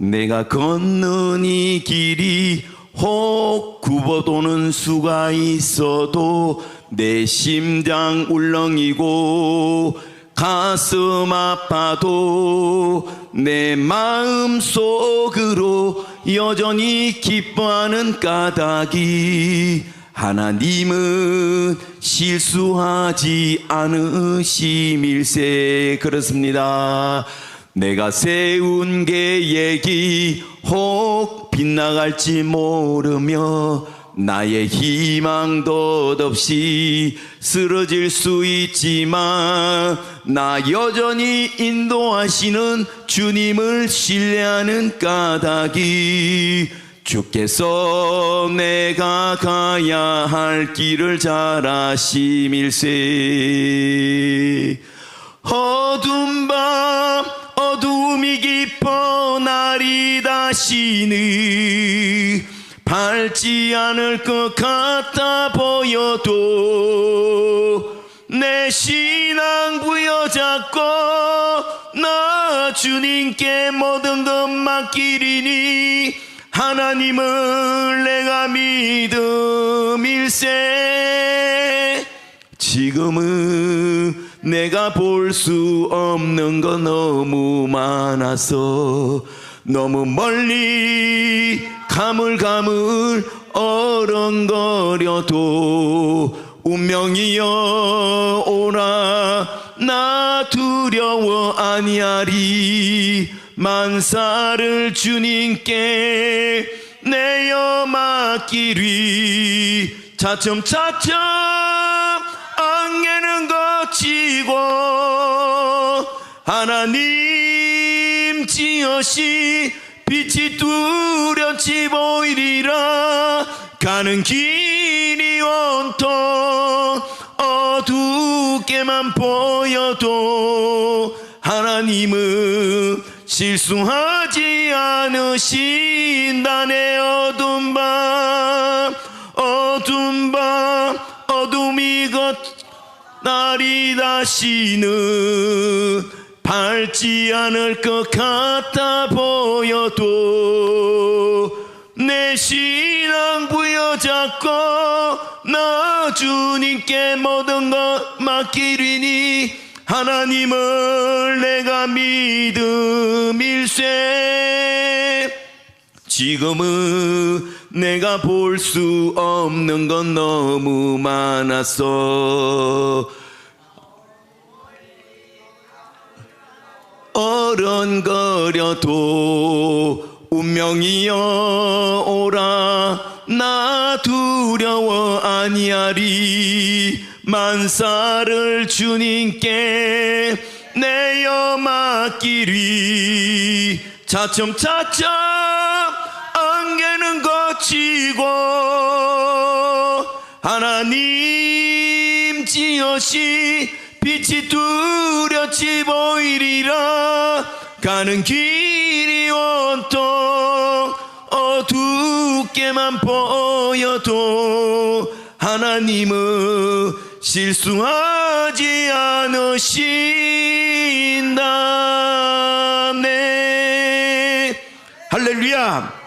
내가 걷는 이 길이 혹 굽어도는 수가 있어도 내 심장 울렁이고 가슴 아파도 내 마음 속으로 여전히 기뻐하는 까닭이 하나님은 실수하지 않으심일세 그렇습니다. 내가 세운 계획이 혹 빗나갈지 모르며 나의 희망 덧없이 쓰러질 수 있지만 나 여전히 인도하시는 주님을 신뢰하는 까닭이 주께서 내가 가야 할 길을 잘 아심일세. 어두운 밤 깊어 날이 다시는 밝지 않을 것 같아 보여도 내 신앙 부여잡고 나 주님께 모든 것 맡기리니 하나님을 내가 믿음일세. 지금은 내가 볼 수 없는 거 너무 많아서 너무 멀리 가물가물 어렁거려도 운명이여 오라. 나 두려워 아니하리 만사를 주님께 내어 맡기리. 차츰차츰 안개는 거치고 하나님 지어시 빛이 뚜렷이 보이리라 가는 길이 온통 어둡게만 보여도 하나님은 실수하지 않으신다네 어두운 밤 어두운 밤 어둠이 걷 날이 다시는 밝지 않을 것 같아 보여도 내 신앙 부여잡고 나 주님께 모든 것 맡기리니 하나님을 내가 믿음일세 지금은 내가 볼 수 없는 건 너무 많았어. 어른거려도 운명이여 오라. 나 두려워 아니하리 만사를 주님께 내어 맡기리. 차츰 차츰 거치고 하나님 지어시 빛이 뚜렷이 보이리라. 가는 길이 온통 어둡게만 보여도 하나님은 실수하지 않으신다네. 할렐루야